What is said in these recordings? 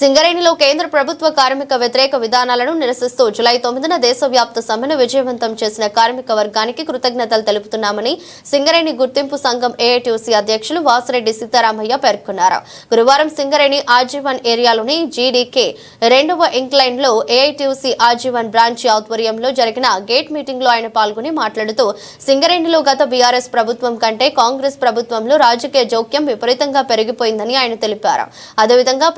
సింగరేణిలో కేంద్ర ప్రభుత్వ కార్మిక వ్యతిరేక విధానాలను నిరసిస్తూ జులై తొమ్మిదిన దేశవ్యాప్త సమ్మెను విజయవంతం చేసిన కార్మిక వర్గానికి కృతజ్ఞతలు తెలుపుతున్నామని సింగరేణి గుర్తింపు సంఘం ఏఐటీసీ అధ్యక్షులు వాసిరెడ్డి సీతారామయ్య పేర్కొన్నారు. గురువారం సింగరేణి ఆజీవన్ ఏరియాలోని జీడీకే రెండవ ఇంక్లైన్లో ఏఐటీసీ ఆజీవన్ బ్రాంచ్ ఆధ్వర్యంలో జరిగిన గేట్ మీటింగ్లో ఆయన పాల్గొని మాట్లాడుతూ సింగరేణిలో గత బీఆర్ఎస్ ప్రభుత్వం కంటే కాంగ్రెస్ ప్రభుత్వంలో రాజకీయ జోక్యం విపరీతంగా పెరిగిపోయిందని ఆయన తెలిపారు. అదేవిధంగా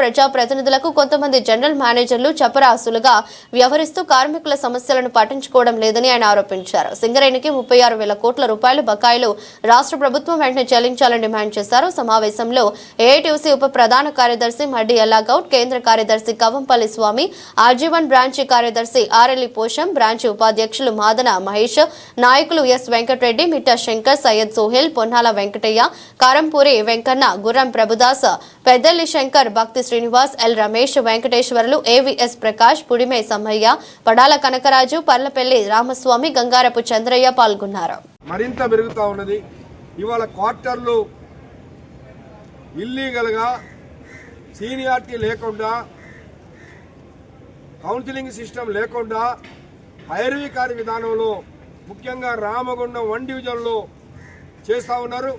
ప్రజాప్రతినిధులకు కొంతమంది జనరల్ మేనేజర్లు చపరాసులుగా వ్యవహరిస్తూ కార్మికుల సమస్యలను పట్టించుకోవడం లేదని ఆయన ఆరోపించారు. సింగరేణికి ముప్పై ఆరు వేల కోట్ల రూపాయలు బకాయిలు రాష్ట్ర ప్రభుత్వం వెంటనే చెల్లించాలని డిమాండ్ చేశారు. సమావేశంలో ఏఐటీసీ ఉప ప్రధాన కార్యదర్శి మడ్డి ఎల్లాగౌడ్ కేంద్ర కార్యదర్శి కవంపల్లి స్వామి ఆర్జీవన్ బ్రాంచి కార్యదర్శి R L E Posham branch ఉపాధ్యక్షులు మాదన మహేష్ నాయకులు S Venkatareddy Mitta Shankar Syed Sohail Ponnala Venkataiah Karampuri Venkanna Gurram Prabhudas Peddalli Shankar Bhakti Srinivas L Ramesh Venkateswarlu AVS Prakash Pudime Sammaiah Padala Kanakaraju Parlapalli Ramaswamy Gangarapu Chandraiah పాల్గొన్నారు. మరింత పెరుగుతూ ఉన్నది. ఇవాళ క్వార్టర్లు ఇల్లీగల్గా seniority లేకుండా counselling system లేకుండా పైరవీకారి విధానంలో ముఖ్యంగా రామగుండం వన్ డివిజన్లో చేస్తూ ఉన్నారు.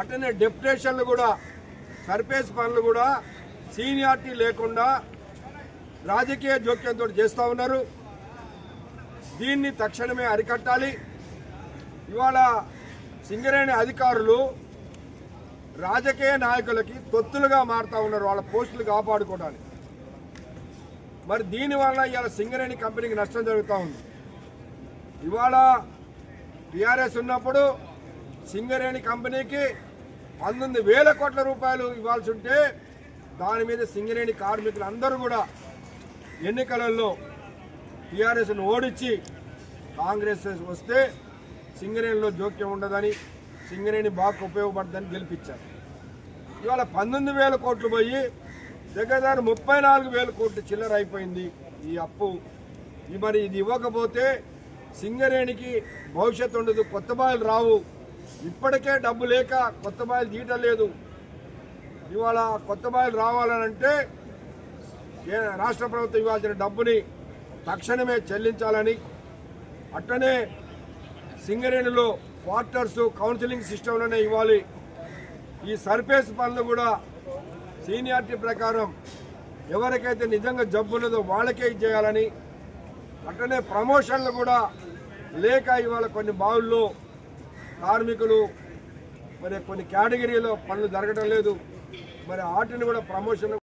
అట్లనే డెప్యుటేషన్లు కూడా సర్ఫేస్ పనులు కూడా సీనియారిటీ లేకుండా రాజకీయ జోక్యంతో చేస్తూ ఉన్నారు. దీన్ని తక్షణమే అరికట్టాలి. ఇవాళ సింగరేణి అధికారులు రాజకీయ నాయకులకి తొత్తులుగా మారుతా ఉన్నారు. వాళ్ళ పోస్టులు కాపాడుకోవడానికి. మరి దీనివల్ల ఇవాళ సింగరేణి కంపెనీకి నష్టం జరుగుతూ ఉంది. ఇవాళ టీఆర్ఎస్ ఉన్నప్పుడు సింగరేణి కంపెనీకి పంతొమ్మిది వేల కోట్ల రూపాయలు ఇవ్వాల్సి ఉంటే దాని మీద సింగరేణి కార్మికులు అందరూ కూడా ఎన్నికలలో టీఆర్ఎస్ను ఓడించి కాంగ్రెస్ వస్తే సింగరేణిలో జోక్యం ఉండదని సింగరేణి బాగా ఉపయోగపడదని గెలిపించారు. ఇవాళ పంతొమ్మిది వేల కోట్లు పోయి దగ్గర దగ్గర ముప్పై నాలుగు వేల కోట్లు చిల్లర అయిపోయింది ఈ అప్పు. మరి ఇది ఇవ్వకపోతే సింగరేణికి భవిష్యత్తు ఉండదు కొత్త బాయిలు రావు. ఇప్పటికే డబ్బు లేక కొత్త బాయిలు తీయటం లేదు. ఇవాళ కొత్త బాయిలు రావాలనంటే రాష్ట్ర ప్రభుత్వం ఇవ్వాల్సిన డబ్బుని తక్షణమే చెల్లించాలని అట్టనే సింగరేణిలో క్వార్టర్స్ కౌన్సిలింగ్ సిస్టంలోనే ఇవ్వాలి. ఈ సర్ఫేస్ పనులు కూడా సీనియారిటీ ప్రకారం ఎవరికైతే నిజంగా జబ్బు ఉన్నదో వాళ్ళకే ఇచ్చేయాలని అట్లనే ప్రమోషన్లు కూడా లేక ఇవాళ కొన్ని బావుల్లో కార్మికులు మరి కొన్ని కేటగిరీలో పనులు జరగడం లేదు. మరి ఆటని కూడా ప్రమోషన్